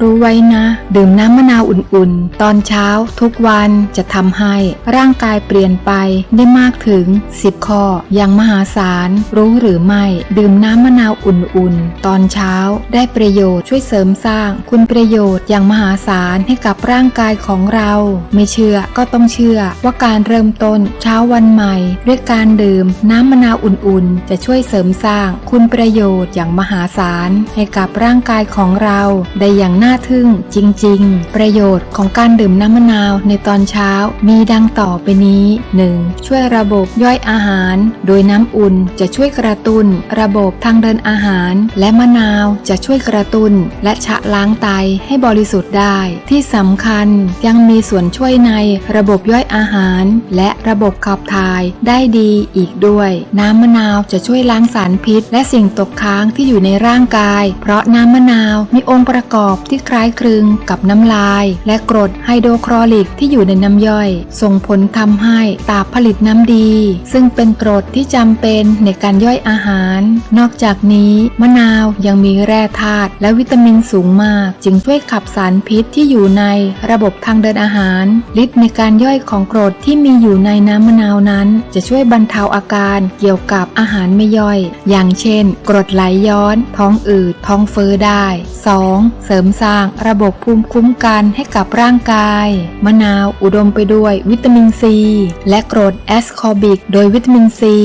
รู้ไว้นะ ดื่มน้ำมะนาวอุ่นๆ ตอนเช้าทุกวันจะทำให้ร่างกายเปลี่ยนไปได้มากถึง 10 ข้อ อย่างมหาศาล รู้หรือไม่ ดื่มน้ำมะนาวอุ่นๆ ตอนเช้า ได้ประโยชน์ช่วยเสริมสร้าง คุณประโยชน์อย่างมหาศาลให้กับร่างกายของเรา ไม่เชื่อก็ต้องเชื่อว่าการเริ่มต้นเช้าวันใหม่ ด้วยการดื่มน้ำมะนาวอุ่นๆ จะช่วยเสริมสร้าง คุณประโยชน์อย่างมหาศาลให้กับร่างกายของเราได้อย่างน่าทึ่ง จริง ๆ ประโยชน์ของการดื่มน้ำมะนาวในตอนเช้ามีดังต่อไปนี้ 1. ช่วยระบบย่อยอาหาร โดยน้ำอุ่นจะช่วยกระตุ้นระบบทางเดินอาหาร และมะนาวจะช่วยกระตุ้นและชะล้างไตให้บริสุทธิ์ได้ ที่สำคัญยังมีส่วนช่วยในระบบย่อยอาหาร และระบบขับถ่ายได้ดีอีกด้วย น้ำมะนาวจะช่วยล้างสารพิษ และสิ่งตกค้างที่อยู่ในร่างกาย เพราะน้ำมะนาวมีองค์ประกอบที่คล้ายคลึงกับน้ำลาย และกรดไฮโดรคลอริกที่อยู่ในน้ำย่อย ส่งผลทำให้ตับผลิตน้ำดี ซึ่งเป็นกรดที่จำเป็นในการย่อยอาหาร นอกจากนี้ มะนาวยังมีแร่ธาตุและวิตามินสูงมาก จึงช่วยขับสารพิษที่อยู่ในระบบทางเดินอาหารฤทธิ์ในการย่อยของกรดที่มีอยู่ในน้ำมะนาวนั้น จะช่วยบรรเทาอาการเกี่ยวกับอาหารไม่ย่อย อย่างเช่น กรดไหลย้อน ท้องอืดท้องเฟ้อได้ 2. เสริมสร้างระบบภูมิคุ้มกันให้กับร่างกาย มะนาวอุดมไปด้วยวิตามินซี และกรดแอสคอบิก โดยวิตามินซี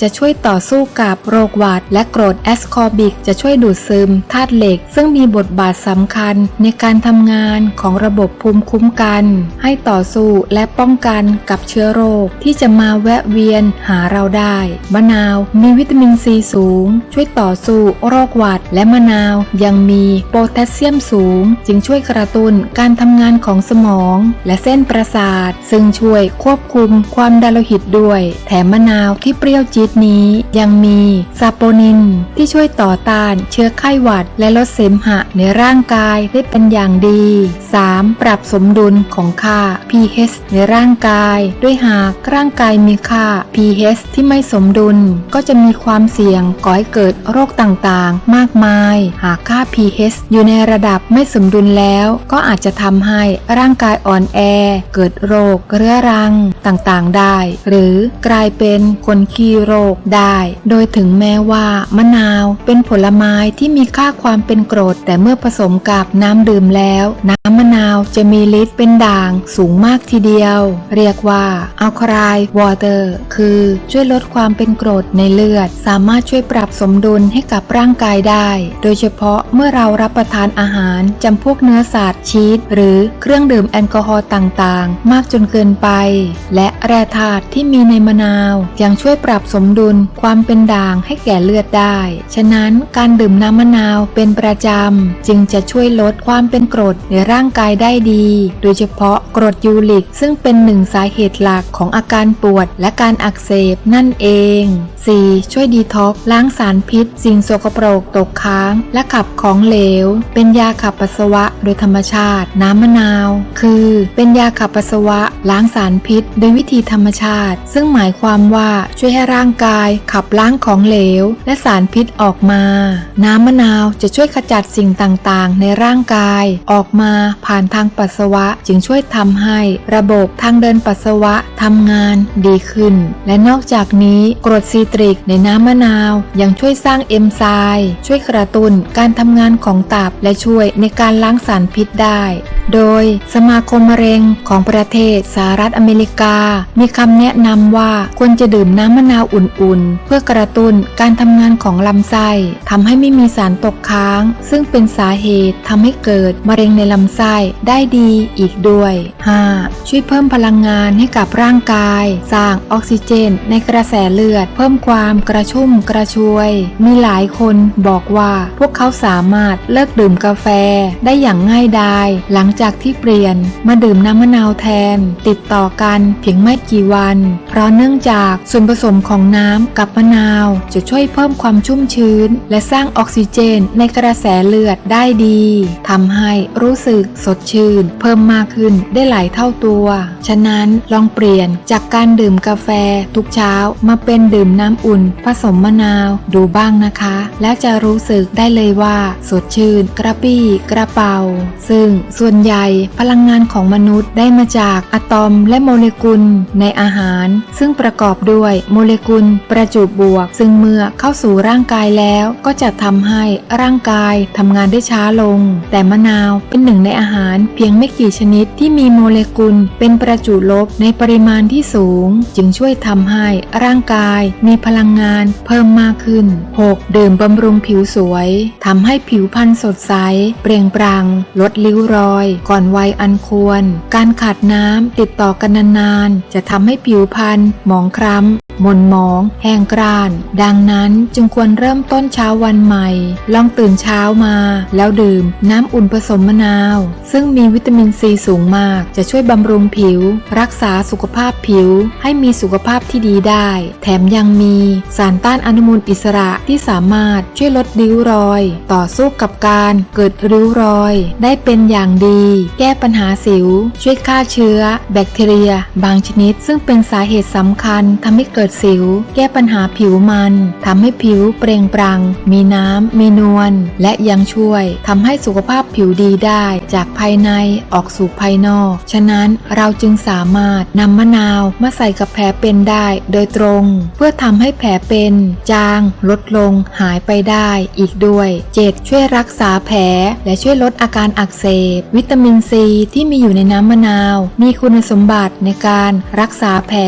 จะช่วยต่อสู้กับโรคหวัด และกรดแอสคอบิก จะช่วยดูดซึมธาตุเหล็ก ซึ่งมีบทบาทสำคัญในการทำงานของระบบภูมิคุ้มกัน ให้ต่อสู้และป้องกันกับเชื้อโรคที่จะมาแวะเวียนหาเราได้ มะนาวมีวิตามินซีสูง ช่วยต่อสู้โรคหวัด และมะนาวยังมีโพแทสเซียมสูงจึงช่วยกระตุ้นการทำงานของสมอง และเส้นประสาท ซึ่งช่วยควบคุมความดันโลหิตด้วย แถมมะนาวที่เปรี้ยวจี๊ดนี้ยังมีซาโปนิน ที่ช่วยต่อต้านเชื้อไข้หวัด และลดเสมหะในร่างกายได้เป็นอย่างดี 3. ปรับสมดุลของค่า pH ในร่างกาย ด้วยหากร่างกายมีค่า pH ที่ไม่สมดุล ก็จะมีความเสี่ยงก่อให้เกิดโรคต่างๆ มากมาย หากค่า pH อยู่ในระดับไม่สมดุลแล้วก็อาจจะทำให้ร่างกายอ่อนแอ เกิดโรคเรื้อรังต่างๆได้ หรือกลายเป็นคนขี้โรคได้ โดยถึงแม้ว่ามะนาวเป็นผลไม้ที่มีค่าความเป็นกรด แต่เมื่อผสมกับน้ำดื่มแล้ว น้ำมะนาว จะมีฤทธิ์เป็นด่างสูงมากทีเดียว เรียกว่าอัลคาไลวอเตอร์คือช่วยลดความเป็นกรดในเลือด สามารถช่วยปรับสมดุลให้กับร่างกายได้ โดยเฉพาะเมื่อเรารับประทานอาหารจำพวกเนื้อสัตว์ชีสหรือเครื่องดื่มแอลกอฮอล์ต่างๆ มากจนเกินไป และแร่ธาตุที่มีในมะนาว ยังช่วยปรับสมดุลความเป็นด่างให้แก่เลือดได้ ฉะนั้นการดื่มน้ำมะนาวเป็นประจำ จึงจะช่วยลดความเป็นกรดในร่างกายได้ดี โดยเฉพาะกรดยูริก ซึ่งเป็นหนึ่งสาเหตุหลักของอาการปวดและการอักเสบนั่นเอง 4. ช่วยดีท็อกล้างสารพิษ สิ่งโสกปรกตกค้าง และขับของเหลว เป็นยาขับปัสสาวะโดยธรรมชาติ น้ำมะนาว คือ เป็นยาขับปัสสาวะ ล้างสารพิษ โดยวิธีธรรมชาติ ซึ่งหมายความว่าช่วยให้ร่างกาย ขับล้างของเหลว และสารพิษออกมา น้ำมะนาวจะช่วยขจัดสิ่งต่างๆ ในร่างกาย ออกมาผ่านทางปัสสาวะจึงช่วยทำให้ระบบทางเดินปัสสาวะทำงานดีขึ้น และนอกจากนี้กรดซีตริกในน้ำมะนาว ยังช่วยสร้างเอนไซม์ช่วยกระตุ้นการทำงานของตับและช่วยในการล้างสารพิษได้ โดยสมาคมมะเร็งของประเทศสหรัฐอเมริกา มีคำแนะนำว่าควรจะดื่มน้ำมะนาวอุ่นๆ เพื่อกระตุ้นการทำงานของลำไส้ทำให้ไม่มีสารตกค้าง ซึ่งเป็นสาเหตุทำให้เกิดมะเร็งในลำไส้ได้ดีอีกด้วย 5. ช่วยเพิ่มพลังงานให้กับร่างกาย สร้างออกซิเจนในกระแสเลือดเพิ่มความกระชุ่มกระชวย มีหลายคนบอกว่าพวกเขาสามารถเลิกดื่มกาแฟได้อย่างง่ายดายหลังจากที่เปลี่ยนมาดื่มน้ำมะนาวแทน ติดต่อกันเพียงไม่กี่วัน เพราะเนื่องจากส่วนผสมของน้ำกับมะนาวจะช่วยเพิ่มความชุ่มชื้น และสร้างออกซิเจนในกระแสเลือดได้ดีทำให้รู้สึกสดชื่น เพิ่มมากขึ้นได้หลายเท่าตัว ฉะนั้นลองเปลี่ยนจากการดื่มกาแฟทุกเช้ามาเป็นดื่มน้ำอุ่น ผสมมะนาว ดูบ้างนะคะ แล้วจะรู้สึกได้เลยว่า สดชื่น กระปี้กระเป๋า ซึ่งส่วนใหญ่พลังงานของมนุษย์ได้มาจากอะตอมและโมเลกุลในอาหาร ซึ่งประกอบด้วยโมเลกุลประจุบวก ซึ่งเมื่อเข้าสู่ร่างกายแล้วก็จะทำให้ร่างกายทำงานได้ช้าลง แต่มะนาวเป็นหนึ่งในอาหารเพียงไม่กี่ชนิดที่มีโมเลกุลเป็นประจุลบในปริมาณที่สูง จึงช่วยทำให้ร่างกายมีพลังงานเพิ่มมากขึ้น 6. ดื่มบำรุงผิวสวยทำให้ผิวพรรณสดใส เปล่งปลั่งลดริ้วรอย ก่อนวัยอันควร การขาดน้ำติดต่อกันนานๆ จะทำให้ผิวพรรณหมองคล้ำ ม่นมอง แห้งกร้าน ดังนั้นจึงควรเริ่มต้นเช้าวันใหม่ ลองตื่นเช้ามา แล้วดื่มน้ำอุ่นผสมมะนาว ซึ่งมีวิตามินซีสูงมาก จะช่วยบำรุงผิว รักษาสุขภาพผิว ให้มีสุขภาพที่ดีได้ แถมยังมีสารต้านอนุมูลอิสระที่สามารถช่วยลดริ้วรอย ต่อสู้กับการเกิดริ้วรอย ได้เป็นอย่างดี แก้ปัญหาสิว ช่วยฆ่าเชื้อ แบคทีเรีย บางชนิด ซึ่งเป็นสาเหตุสำคัญทำให้เกิดสิว แก้ปัญหาผิวมันทำให้ผิวเปล่งปลั่งมีน้ำ มีนวล และยังช่วยทำให้สุขภาพผิวดีได้ จากภายในออกสู่ภายนอก ฉะนั้นเราจึงสามารถนำมะนาวมาใส่กับแผลเป็นได้โดยตรง เพื่อทำให้แผลเป็น จาง ลดลง หายไปได้ อีกด้วย 7. ช่วยรักษาแผล และช่วยลดอาการอักเสบ วิตามินซีที่มีอยู่ในน้ำมะนาว มีคุณสมบัติในการรักษาแผล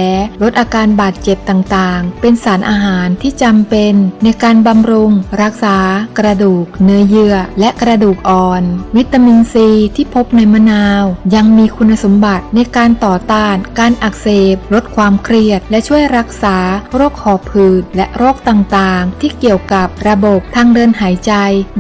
ลดอาการบาดเจ็บต่างๆ เป็นสารอาหารที่จำเป็นในการบำรุง รักษา กระดูก เนื้อเยื่อ และกระดูกอ่อน วิตามินซีที่พบในมะนาว ยังมีคุณสมบัติในการต่อต้าน การอักเสบ ลดความเครียด และช่วยรักษา โรคหอบหืดและโรคต่างๆ ที่เกี่ยวกับระบบทางเดินหายใจ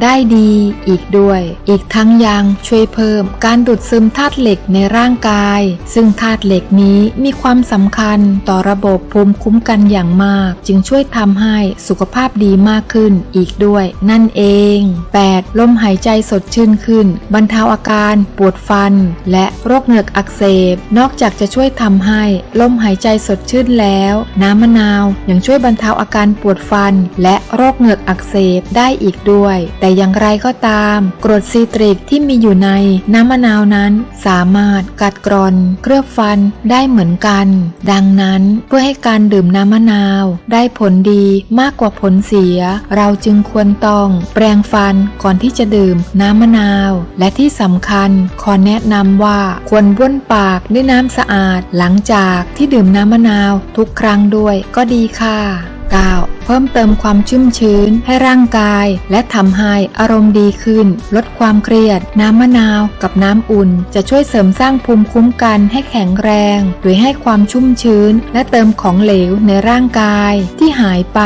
ได้ดีอีกด้วย อีกทั้งยังช่วยเพิ่มการดูดซึมธาตุเหล็กในร่างกาย ซึ่งธาตุเหล็กนี้มีความสำคัญต่อระบบภูมิคุ้มกันอย่างมาก จึงช่วยทำให้สุขภาพดีมากขึ้นอีกด้วย นั่นเอง 8. ลมหายใจสดชื่นขึ้น บรรเทาอาการปวดฟัน และโรคเหงือกอักเสบ นอกจากจะช่วยทำให้ลมหายใจสดชื่นแล้ว น้ำมะนาวยังช่วยบรรเทาอาการปวดฟัน และโรคเหงือกอักเสบได้อีกด้วย แต่อย่างไรก็ตาม กรดซีตริกที่มีอยู่ในน้ำมะนาวนั้นสามารถกัดกร่อนเคลือบฟันได้เหมือนกัน ดังนั้นเพื่อให้การดื่มน้ำมะนาว ได้ผลดีมากกว่าผลเสีย เราจึงควรต้อง แปรงฟันก่อนที่จะดื่มน้ำมะนาว และที่สำคัญขอแนะนำว่าควรบ้วนปากด้วยน้ำสะอาด หลังจากที่ดื่มน้ำมะนาว ทุกครั้งด้วยก็ดีค่ะ 9. เพิ่มเติมความชุ่มชื้นให้ร่างกาย และทำให้อารมณ์ดีขึ้น ลดความเครียด น้ำมะนาวกับน้ำอุ่น จะช่วยเสริมสร้างภูมิคุ้มกันให้แข็งแรง โดยให้ความชุ่มชื้น และเติมของเหลวในร่างกายที่หายไป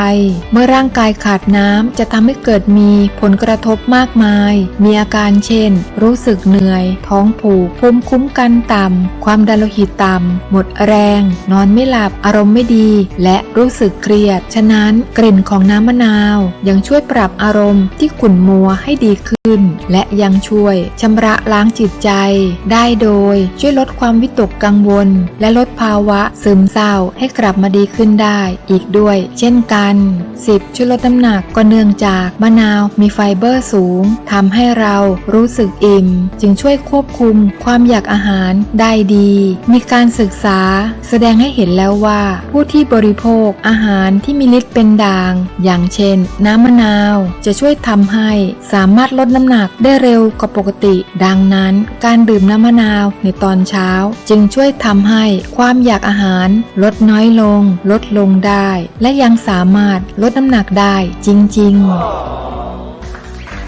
เมื่อร่างกายขาดน้ำจะทำให้เกิดมีผลกระทบมากมาย มีอาการเช่น รู้สึกเหนื่อย ท้องผูกภูมิคุ้มกันต่ำความดันโลหิตต่ำหมดแรง นอนไม่หลับอารมณ์ไม่ดี และรู้สึกเครียดฉะนั้นกลิ่นของน้ำมะนาวยังช่วยปรับอารมณ์ที่ขุ่นมัวให้ดีขึ้น และยังช่วยชำระล้างจิตใจ ได้โดยช่วยลดความวิตกกังวล และลดภาวะซึมเศร้าให้กลับมาดีขึ้นได้อีกด้วย เช่นกัน 10. ช่วยลดน้ำหนักก็เนื่องจากมะนาวมีไฟเบอร์สูงทำให้เรารู้สึกอิ่ม จึงช่วยควบคุมความอยากอาหารได้ดี มีการศึกษา แสดงให้เห็นแล้วว่า ผู้ที่บริโภคอาหารที่มีฤทธิ์เป็นด่าง อย่างเช่น น้ำมะนาว จะช่วยทำให้สามารถลดน้ำหนักได้เร็วกว่าปกติ ดังนั้น การดื่มน้ำมะนาวในตอนเช้า จึงช่วยทำให้ความอยากอาหาร ลดน้อยลง ลดลงได้ และยังสามารถลดน้ำหนักได้จริง ๆ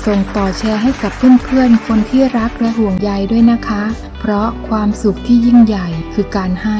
ส่งต่อแชร์ให้กับเพื่อนๆ คนที่รักและห่วงใยด้วยนะคะ เพราะความสุขที่ยิ่งใหญ่คือการให้